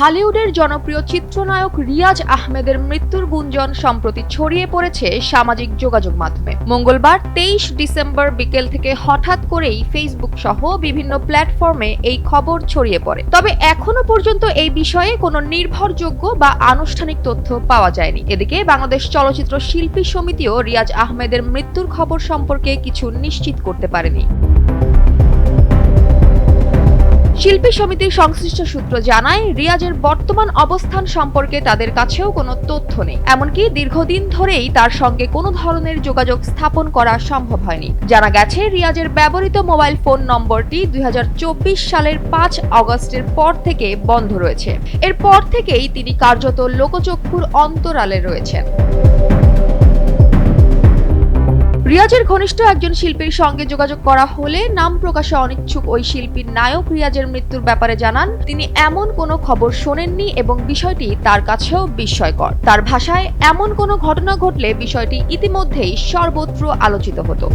ঢালিউডের জনপ্রিয় চিত্রনায়ক রিয়াজ আহমেদের মৃত্যুর গুঞ্জন সম্প্রতি ছড়িয়ে পড়েছে সামাজিক যোগাযোগ মাধ্যমে। মঙ্গলবার তেইশ ডিসেম্বর বিকেল থেকে হঠাৎ করেই ফেসবুক সহ বিভিন্ন প্ল্যাটফর্মে এই খবর ছড়িয়ে পড়ে। তবে এখনও পর্যন্ত এই বিষয়ে কোনো নির্ভরযোগ্য বা আনুষ্ঠানিক তথ্য পাওয়া যায়নি। এদিকে বাংলাদেশ চলচ্চিত্র শিল্পী সমিতিও রিয়াজ আহমেদের মৃত্যুর খবর সম্পর্কে কিছু নিশ্চিত করতে পারেনি। শিল্পী সমিতির সংশ্লিষ্ট সূত্র জানায়, রিয়াজের বর্তমান অবস্থান সম্পর্কে তাদের কাছেও কোনো তথ্য নেই। এমনকি দীর্ঘদিন ধরেই তার সঙ্গে কোনো ধরনের যোগাযোগ স্থাপন করা সম্ভব হয়নি। জানা গেছে, রিয়াজের ব্যবহৃত মোবাইল ফোন নম্বরটি দুই হাজার চব্বিশ সালের পাঁচ আগস্টের পর থেকে বন্ধ রয়েছে। এরপর থেকেই তিনি কার্যত লোকচক্ষুর অন্তরালে রয়েছেন। রিয়াজের ঘনিষ্ঠ একজন শিল্পীর সঙ্গে যোগাযোগ করা হলে নাম প্রকাশে অনিচ্ছুক ওই শিল্পীর নায়ক রিয়াজের মৃত্যুর ব্যাপারে জানান, তিনি এমন কোনো খবর শোনেননি এবং বিষয়টি তার কাছেও বিস্ময়কর। তার ভাষায় এমন কোনো ঘটনা ঘটলে বিষয়টি ইতিমধ্যেই সর্বত্র আলোচিত হতো।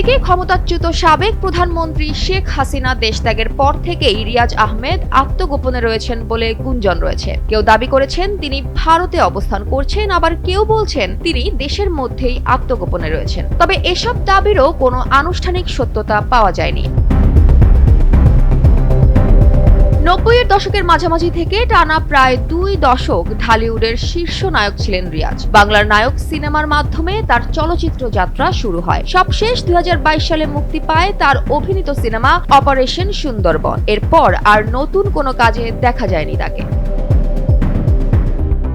এদিকে ক্ষমতাচ্যুত সাবেক প্রধানমন্ত্রী শেখ হাসিনা দেশত্যাগের পর থেকেই রিয়াজ আহমেদ আত্মগোপনে রয়েছেন বলে গুঞ্জন রয়েছে। কেউ দাবি করেছেন তিনি ভারতে অবস্থান করছেন, আবার কেউ বলছেন তিনি দেশের মধ্যেই আত্মগোপনে রয়েছেন। তবে এসব দাবিরও কোনো আনুষ্ঠানিক সত্যতা পাওয়া যায়নি। নব্বইয়ের দশকের মাঝামাঝি থেকে টানা প্রায় দুই দশক ঢালিউডের শীর্ষ নায়ক ছিলেন রিয়াজ। বাংলার নায়ক সিনেমার মাধ্যমে তার চলচ্চিত্র যাত্রা শুরু হয়। সবশেষ দু হাজার বাইশ সালে মুক্তি পায় তার অভিনীত সিনেমা অপারেশন সুন্দরবন। এরপর আর নতুন কোনো কাজে দেখা যায়নি তাকে।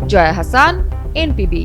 জয়া হাসান, এনপিবি।